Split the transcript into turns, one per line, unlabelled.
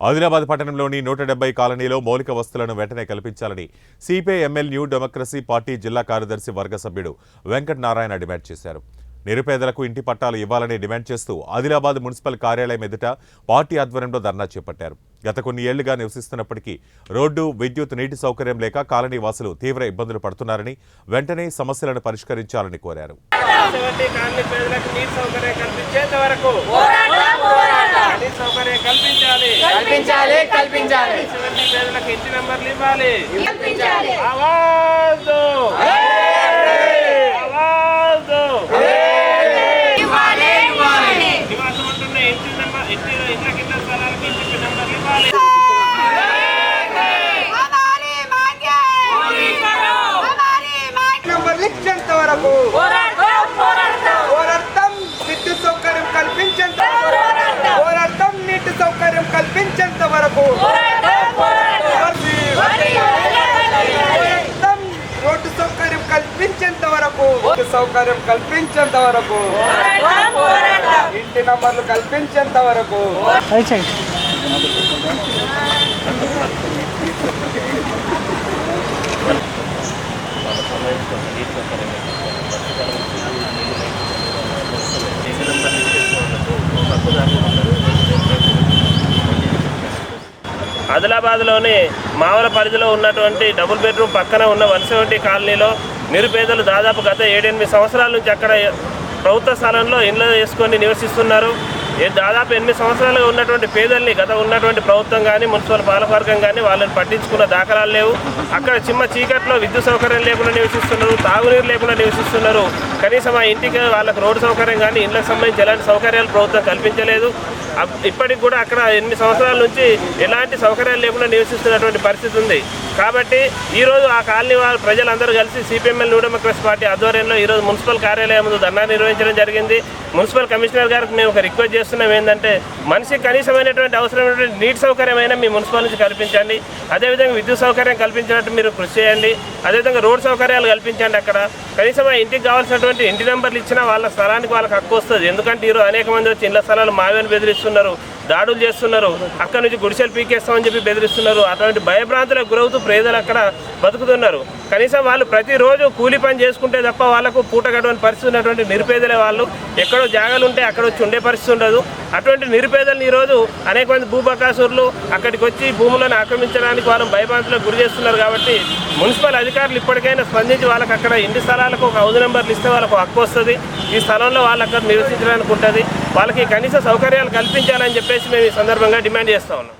ఆదిలాబాద్ పట్టణంలోని నూట డెబ్బై కాలనీలో మౌలిక వస్తువులను వెంటనే కల్పించాలని CPI ML new democracy party జిల్లా కార్యదర్శి వర్గ సభ్యుడు వెంకట నారాయణ డిమాండ్ చేశారు. నిరుపేదలకు ఇంటి పట్టాలు ఇవ్వాలని డిమాండ్ చేస్తూ ఆదిలాబాద్ మున్సిపల్ కార్యాలయం ఎదుట పార్టీ ఆధ్వర్యంలో ధర్నా చేపట్టారు. గత కొన్ని ఏళ్ళుగా నివసిస్తున్నప్పటికీ రోడ్డు విద్యుత్ నీటి సౌకర్యం లేక కాలనీ వాసులు తీవ్ర ఇబ్బందులు పడుతున్నారని వెంటనే సమస్యలను పరిష్కరించాలని కోరారు
అటువంటి కాలనీ పేదలకు నీటి సౌకర్యం కల్పించేంత వరకు నీటి సౌకర్యం కల్పించాలి
కల్పించాలి.
పేదలకు ఇంటి నెంబర్లు ఇవ్వాలి
కల్పించాలి
ఆవాజు ఆవాజు
ఇవ్వాలి ఇవ్వాలి.
నివాసం ఉంటున్న ఇంటి నెంబర్
వరకు పోరాటం రోడ్డు సౌకర్యం కల్పించేంత వరకు రోడ్డు సౌకర్యం కల్పించేంత వరకు ఇంటి నంబర్లు కల్పించేంత వరకు.
ఆదిలాబాద్లోని మావల పరిధిలో ఉన్నటువంటి డబుల్ బెడ్రూమ్ పక్కన ఉన్న వన్ సెవెంటీ కాలనీలో నిరుపేదలు దాదాపు గత ఏడెనిమిది సంవత్సరాల నుంచి అక్కడ ప్రభుత్వ స్థలంలో ఇండ్లు వేసుకొని నివసిస్తున్నారు. దాదాపు ఎనిమిది సంవత్సరాలుగా ఉన్నటువంటి పేదల్ని గత ఉన్నటువంటి ప్రభుత్వం కానీ మున్సిపల్ పాలకవర్గం కానీ వాళ్ళని పట్టించుకున్న దాఖలాలు లేవు. అక్కడ చిమ్మ చీకట్లో విద్యుత్ సౌకర్యం లేకుండా నివసిస్తున్నారు తాగునీరు లేకుండా నివసిస్తున్నారు. కనీసం ఆ ఇంటికి వాళ్ళకి రోడ్డు సౌకర్యం కానీ ఇళ్ళకి సంబంధించి ఎలాంటి సౌకర్యాలు ప్రభుత్వం కల్పించలేదు. అప్- ఇప్పటికి కూడా అక్కడ ఎనిమిది సంవత్సరాల నుంచి ఎలాంటి సౌకర్యాలు లేకుండా నివసిస్తున్నటువంటి పరిస్థితి ఉంది. కాబట్టి ఈరోజు ఆ కాలనీ వాళ్ళ ప్రజలందరూ కలిసి సిపిఎంఎల్ న్యూ డెమోక్రసీ పార్టీ ఆధ్వర్యంలో ఈరోజు మున్సిపల్ కార్యాలయం ముందు ధర్నా నిర్వహించడం జరిగింది. మున్సిపల్ కమిషనర్ గారికి మేము ఒక రిక్వెస్ట్ చేస్తున్నాం ఏంటంటే మనిషికి కనీసమైనటువంటి అవసరమైనటువంటి నీటి సౌకర్యమైన మీ మున్సిపల్ నుంచి కల్పించండి. అదేవిధంగా విద్యుత్ సౌకర్యం కల్పించినట్టు మీరు కృషి చేయండి. అదేవిధంగా రోడ్ సౌకర్యాలు కల్పించండి అక్కడ. కనీసం ఆ ఇంటికి కావాల్సినటువంటి ఇంటి నెంబర్లు ఇచ్చినా వాళ్ళ స్థలానికి వాళ్ళకి హక్కు వస్తుంది. ఎందుకంటే ఈరోజు అనేక మంది వచ్చి ఇళ్ళ స్థలాలు మావేని బెదిరిస్తున్నారు. దాడులు చేస్తున్నారు. అక్కడ నుంచి గుడిసెలు పీకేస్తామని చెప్పి బెదిరిస్తున్నారు. అటువంటి భయభ్రాంతులకు గురవుతూ పేదలు అక్కడ బతుకుతున్నారు. కనీసం వాళ్ళు ప్రతిరోజు కూలి పని చేసుకుంటే తప్ప వాళ్ళకు పూట గడవని పరిస్థితి ఉన్నటువంటి నిరుపేదలే వాళ్ళు. ఎక్కడో జాగాలు ఉంటే అక్కడ వచ్చి ఉండే పరిస్థితి ఉండదు. అటువంటి నిరుపేదలను ఈరోజు అనేక మంది భూబకాసురులు అక్కడికి వచ్చి భూములను ఆక్రమించడానికి వాళ్ళని భయభ్రాంతులకు గురి చేస్తున్నారు కాబట్టి మున్సిపల్ అధికారులు ఇప్పటికైనా స్పందించి వాళ్ళకి అక్కడ ఇంటి స్థలాలకు ఒక హౌస్ నెంబర్లు ఇస్తే వాళ్ళకు హక్కు వస్తుంది. ఈ స్థలంలో వాళ్ళు అక్కడ నివసించడానికి ఉంటుంది. వాళ్ళకి కనీస సౌకర్యాలు కల్పించాలని చెప్పేసి మేము ఈ సందర్భంగా డిమాండ్ చేస్తా ఉన్నాం.